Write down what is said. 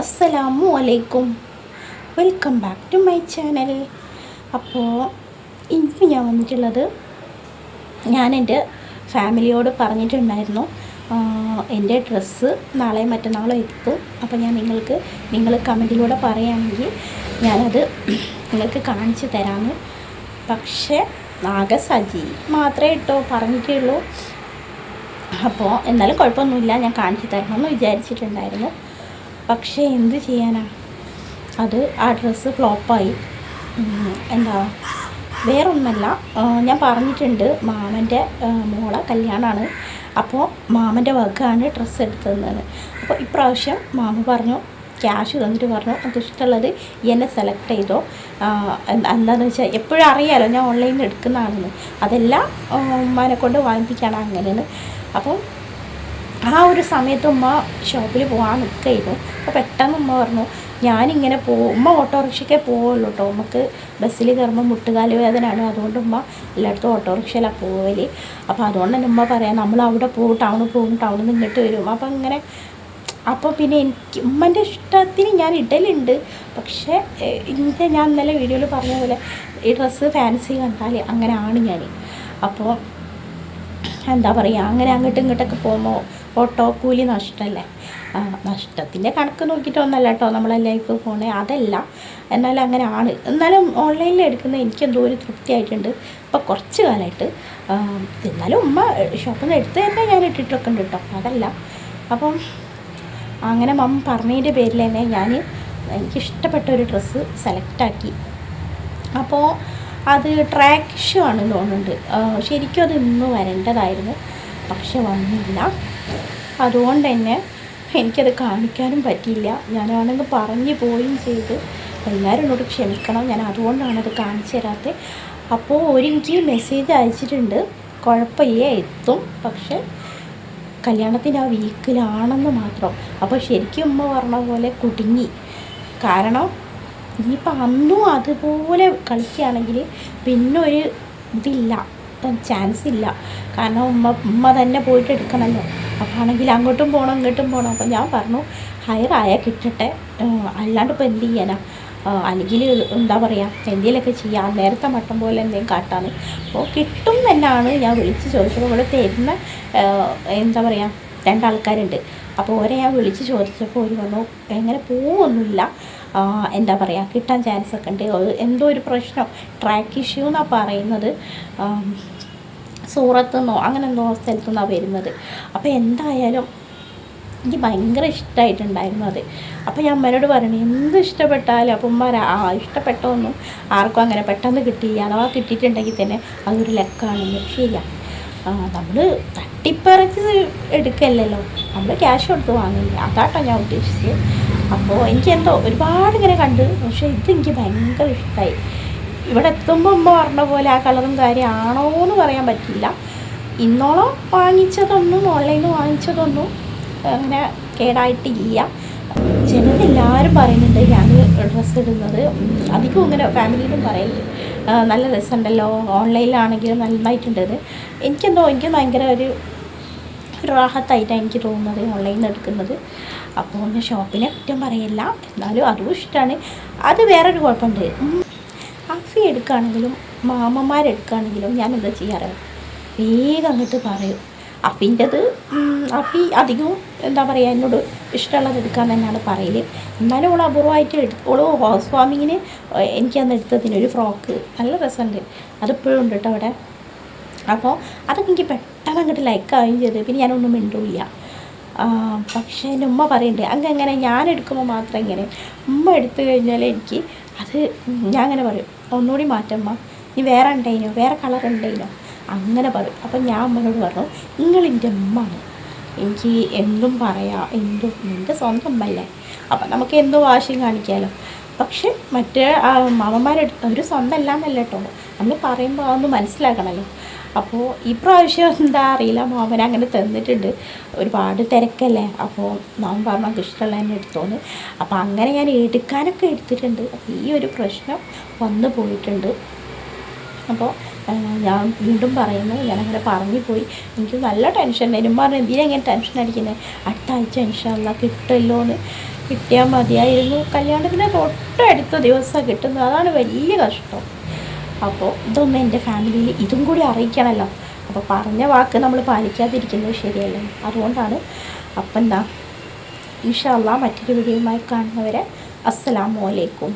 അസ്സലാമു അലൈക്കും. Welcome back to my channel അപ്പോൾ ഇന്ന് ഞാൻ വന്നിട്ടുള്ളത് ഞാൻ എന്റെ ഫാമിലിയോട് പറഞ്ഞിട്ടുണ്ടായിരുന്നു എന്റെ ഡ്രസ്സ് നാളെ മറ്റന്നാളോ എത്തും അപ്പോൾ ഞാൻ നിങ്ങൾക്ക് നിങ്ങൾ കമന്റിലൂടെ പറയുകയാണെങ്കിൽ ഞാനത് നിങ്ങൾക്ക് കാണിച്ചു തരാമെന്ന് പക്ഷേ ആകെ സജി മാത്രമേ കേട്ടോ പറഞ്ഞിട്ടുള്ളൂ അപ്പോൾ എന്നാലും കുഴപ്പമൊന്നുമില്ല ഞാൻ കാണിച്ചു തരണമെന്ന് വിചാരിച്ചിട്ടുണ്ടായിരുന്നു. പക്ഷേ എന്ത് ചെയ്യാനാ? അത് ആ ഡ്രസ്സ് ഫ്ലോപ്പായി. എന്താ? വേറൊന്നല്ല. ഞാൻ പറഞ്ഞിട്ടുണ്ട് മാമന്റെ മോളെ കല്യാണമാണ്. അപ്പോൾ മാമന്റെ വകയാണ് ഡ്രസ്സ് എടുത്തതെന്ന് അപ്പോൾ ഇപ്രാവശ്യം മാമ പറഞ്ഞു ക്യാഷ് തന്നിട്ട് പറഞ്ഞു നമുക്ക് ഇഷ്ടമുള്ളത് എന്നെ സെലക്ട് ചെയ്തോ. എന്താണെന്ന് വെച്ചാൽ എപ്പോഴും അറിയാലോ ഞാൻ ഓൺലൈനിൽ എടുക്കുന്നതാണെന്ന് അതെല്ലാം ഉമ്മാനെ കൊണ്ട് വാങ്ങിപ്പിക്കാനാണ് അങ്ങനെയാണ്. അപ്പം ആ ഒരു സമയത്ത് ഉമ്മ ഷോപ്പിൽ പോകാൻ നിൽക്കുകയായിരുന്നു അപ്പോൾ പെട്ടെന്ന് ഉമ്മ പറഞ്ഞു ഞാനിങ്ങനെ പോ ഉമ്മ ഓട്ടോറിക്ഷയ്ക്കേ പോവുള്ളൂ കേട്ടോ ഉമ്മക്ക് ബസ്സിൽ കയറുമ്പോൾ മുട്ടുകാൽ വേദനയാണ്. അതുകൊണ്ട് ഉമ്മ എല്ലായിടത്തും ഓട്ടോറിക്ഷയിലാണ് പോവൽ. അപ്പോൾ അതുകൊണ്ട് തന്നെ ഉമ്മ പറയാം നമ്മൾ അവിടെ പോകും ടൗണിൽ പോകും ടൗണിൽ നിന്ന് ഇങ്ങോട്ട് വരും. അപ്പോൾ ഇങ്ങനെ അപ്പോൾ പിന്നെ എനിക്ക് ഉമ്മന്റെ ഇഷ്ടത്തിന് ഞാൻ ഇടലുണ്ട്. പക്ഷേ ഇന്നത്തെ ഞാൻ ഇന്നലെ വീഡിയോയിൽ പറഞ്ഞ പോലെ ഈ ഡ്രസ്സ് ഫാൻസി കണ്ടാൽ അങ്ങനെയാണ് ഞാൻ അപ്പോൾ എന്താ പറയുക അങ്ങനെ അങ്ങോട്ടും ഇങ്ങോട്ടൊക്കെ പോകുമ്പോൾ ഓട്ടോ കൂലി നഷ്ടമല്ലേ നഷ്ടത്തിന്റെ കണക്ക് നോക്കിയിട്ടൊന്നല്ല കേട്ടോ ലൈഫ് പോണേ. അതല്ല എന്നാലും അങ്ങനെ ആണ് എന്നാലും ഓൺലൈനിൽ എടുക്കുന്ന എനിക്ക് എന്തോ ഒരു തൃപ്തിയായിട്ടുണ്ട് ഇപ്പോൾ കുറച്ച് കാലമായിട്ട് എന്നാലും ഉമ്മ ഷോപ്പിൽ നിന്ന് എടുത്ത് തന്നെ ഞാൻ ഇട്ടിട്ടൊക്കെ ഉണ്ട് കേട്ടോ. അതല്ല. അപ്പം അങ്ങനെ മമ്മ പറഞ്ഞതിന്റെ പേരിൽ തന്നെ ഞാൻ എനിക്കിഷ്ടപ്പെട്ട ഒരു ഡ്രസ്സ് സെലക്റ്റാക്കി അപ്പോൾ അത് ട്രാക്ക് ഇഷ്യൂ ആണ് തോന്നുന്നുണ്ട്. ശരിക്കും അത് ഇന്ന് വരേണ്ടതായിരുന്നു. പക്ഷെ വന്നില്ല. അതുകൊണ്ട് തന്നെ എനിക്കത് കാണിക്കാനും പറ്റിയില്ല. ഞാനാണെങ്കിൽ പറഞ്ഞു പോവുകയും ചെയ്ത്. എല്ലാവരും എന്നോട് ക്ഷമിക്കണം. ഞാൻ അതുകൊണ്ടാണ് അത് കാണിച്ചു തരാത്തത്. അപ്പോൾ ഒരിക്കൽ മെസ്സേജ് അയച്ചിട്ടുണ്ട്. കുഴപ്പമില്ല എത്തും. പക്ഷെ കല്യാണത്തിന്റെ ആ വീക്കിലാണെന്ന് മാത്രം. അപ്പോൾ ശരിക്കും ഉമ്മ പറഞ്ഞ പോലെ കുടുങ്ങി. കാരണം ഇനിയിപ്പോൾ അന്നും അതുപോലെ കളിക്കുകയാണെങ്കിൽ പിന്നെ ഒരു ഇതില്ല. ചാൻസ് ഇല്ല. കാരണം ഉമ്മ ഉമ്മ തന്നെ പോയിട്ട് എടുക്കണമല്ലോ അപ്പോൾ ആണെങ്കിൽ അങ്ങോട്ടും പോകണം ഇങ്ങോട്ടും പോകണം അപ്പോൾ ഞാൻ പറഞ്ഞു ഹയറായ കിട്ടട്ടെ. അല്ലാണ്ട് ഇപ്പോൾ എന്ത് ചെയ്യാനാ? അല്ലെങ്കിൽ എന്താ പറയുക എന്തെങ്കിലുമൊക്കെ ചെയ്യാം. നേരത്തെ മട്ടം പോലെ എന്തെങ്കിലും കാട്ടാന്ന്. അപ്പോൾ കിട്ടും എന്നാണ് ഞാൻ വിളിച്ച് ചോദിച്ചപ്പോൾ ഇവിടെ തരുന്ന എന്താ പറയുക രണ്ടാൾക്കാരുണ്ട്. അപ്പോൾ ഓരെ ഞാൻ വിളിച്ച് ചോദിച്ചപ്പോൾ ഒരു പറഞ്ഞു എങ്ങനെ പോവൊന്നുമില്ല. ആ, എന്താ പറയുക കിട്ടാൻ ചാൻസ് ഒക്കെ ഉണ്ട്. എന്തോ ഒരു പ്രശ്നം ട്രാക്ക് ഇഷ്യൂ എന്നാണ് പറയുന്നത്. സൂറത്തു നിന്നോ അങ്ങനെ എന്തോ സ്ഥലത്തു നിന്നാണ് വരുന്നത്. അപ്പോൾ എന്തായാലും എനിക്ക് ഭയങ്കര ഇഷ്ടമായിട്ടുണ്ടായിരുന്നു അത്. അപ്പോൾ ഞാൻ അമ്മനോട് പറഞ്ഞു എന്ത് ഇഷ്ടപ്പെട്ടാലും അപ്പം ആ ഇഷ്ടപ്പെട്ടൊന്നും ആർക്കും അങ്ങനെ പെട്ടെന്ന് കിട്ടിയില്ല. അഥവാ കിട്ടിയിട്ടുണ്ടെങ്കിൽ തന്നെ അതൊരു ലക്കാണെന്ന് ശരിയ. നമ്മൾ തട്ടിപ്പറിച്ച് എടുക്കല്ലല്ലോ. നമ്മൾ ക്യാഷ് കൊടുത്ത് വാങ്ങില്ല അതാട്ടോ ഞാൻ ഉദ്ദേശിച്ചത്. അപ്പോൾ എനിക്കെന്തോ ഒരുപാട് ഇങ്ങനെ കണ്ട് പക്ഷേ ഇത് എനിക്ക് ഭയങ്കര ഇഷ്ടമായി ഇവിടെ എത്തുമ്പോൾ അമ്മ പറഞ്ഞ പോലെ ആ കളറും കാര്യമാണോ എന്ന് പറയാൻ പറ്റില്ല ഇന്നോളം വാങ്ങിച്ചതൊന്നും ഓൺലൈനിൽ വാങ്ങിച്ചതൊന്നും അങ്ങനെ കേടായിട്ടില്ല. ചിലരെല്ലാവരും പറയുന്നുണ്ട് ഞാൻ ഡ്രസ്സ് ഇടുന്നത്. അധികം ഇങ്ങനെ ഫാമിലിയിലും പറയലുണ്ട് ആ, നല്ല രസമുണ്ടല്ലോ. ഓൺലൈനിലാണെങ്കിലും നന്നായിട്ടുണ്ടത്. എനിക്കെന്തോ എനിക്ക് ഭയങ്കര ഒരു ഒരു റാഹത്തായിട്ടാണ് എനിക്ക് തോന്നുന്നത് ഓൺലൈനിൽ എടുക്കുന്നത്. അപ്പോൾ ഞാൻ ഷോപ്പിനെ കുറ്റം പറയില്ല. എന്നാലും അതും ഇഷ്ടമാണ് അത് വേറൊരു കുഴപ്പമുണ്ട്. അഫി എടുക്കുകയാണെങ്കിലും മാമന്മാരെടുക്കുകയാണെങ്കിലും ഞാൻ എന്താ ചെയ്യാറ്? വേഗം അങ്ങോട്ട് പറയും. അഫിന്റെത് അഫി അധികവും എന്താ പറയുക എന്നോട് ഇഷ്ടമുള്ളത് എടുക്കാൻ തന്നെയാണ് പറയൽ എന്നാലും അവൾ അപൂർവമായിട്ട് എടു ഓൾ ഹൗസ് വാമിങ്ങിന് എനിക്ക് അന്ന് എടുത്തതിന് ഒരു ഫ്രോക്ക്. നല്ല രസമുണ്ട്. അതിപ്പോഴും ഉണ്ട് കേട്ടോ അവിടെ. അപ്പോൾ അതൊക്കെ എനിക്ക് പെട്ടെന്ന് അങ്ങോട്ട് ലൈക്കാവുകയും ചെയ്തു. പിന്നെ ഞാനൊന്നും മിണ്ടൂല്ല. പക്ഷേ എന്റെ ഉമ്മ പറയുന്നുണ്ട് അങ്ങ് അങ്ങനെ ഞാൻ എടുക്കുമ്പോൾ മാത്രം ഇങ്ങനെ. ഉമ്മ എടുത്തു കഴിഞ്ഞാൽ എനിക്ക് അത് ഞാൻ അങ്ങനെ പറയും ഒന്നുകൂടി മാറ്റമ്മ നീ വേറെ ഉണ്ടേനോ വേറെ കളർ ഉണ്ടേനോ അങ്ങനെ പറയും. അപ്പം ഞാൻ അമ്മനോട് പറഞ്ഞു നിങ്ങളെന്റെ ഉമ്മാണ് എനിക്ക് എന്തും പറയാം എന്തും എന്റെ സ്വന്തം ഉമ്മല്ലേ അപ്പം നമുക്ക് എന്തോ വാശിയും കാണിക്കാമല്ലോ പക്ഷേ മറ്റേ മാമന്മാരെടുത്ത് ഒരു സ്വന്തം അല്ല കേട്ടോ നമ്മൾ പറയുമ്പോൾ അതൊന്ന് മനസ്സിലാക്കണമല്ലോ അപ്പോൾ ഈ പ്രാവശ്യം എന്താ അറിയില്ല മാമൻ അങ്ങനെ തന്നിട്ടുണ്ട്. ഒരുപാട് തിരക്കല്ലേ? അപ്പോൾ മാമൻ പറഞ്ഞു നമുക്ക് ഇഷ്ടമുള്ള തന്നെ എടുത്തോന്ന്. അപ്പോൾ അങ്ങനെ ഞാൻ എടുക്കാനൊക്കെ എടുത്തിട്ടുണ്ട്. അപ്പോൾ ഈ ഒരു പ്രശ്നം വന്നു പോയിട്ടുണ്ട്. അപ്പോൾ ഞാൻ വീണ്ടും പറയുന്നു ഞാനങ്ങനെ പറഞ്ഞു പോയി. എനിക്ക് നല്ല ടെൻഷൻ വരും. പറഞ്ഞു എന്തിനാ ഇങ്ങനെ ടെൻഷൻ അടിക്കുന്നത് അടുത്ത ആഴ്ച ഇൻഷാല്ല കിട്ടുമല്ലോ എന്ന് കിട്ടിയാൽ മതിയായിരുന്നു. കല്യാണത്തിന് തൊട്ടടുത്ത ദിവസമാണ് കിട്ടുന്നത്. അതാണ് വലിയ കഷ്ടം. അപ്പോൾ ഇതൊന്നും എന്റെ ഫാമിലിയിൽ ഇതും കൂടി അറിയിക്കണമല്ലോ അപ്പോൾ പറഞ്ഞ വാക്ക് നമ്മൾ പാലിക്കാതിരിക്കുന്നത് ശരിയല്ല? അതുകൊണ്ടാണ് അപ്പം എന്താ ഇൻഷാല്ല മറ്റൊരു വീഡിയോയുമായി കാണുന്നവരെ അസ്സലാമു അലൈക്കും.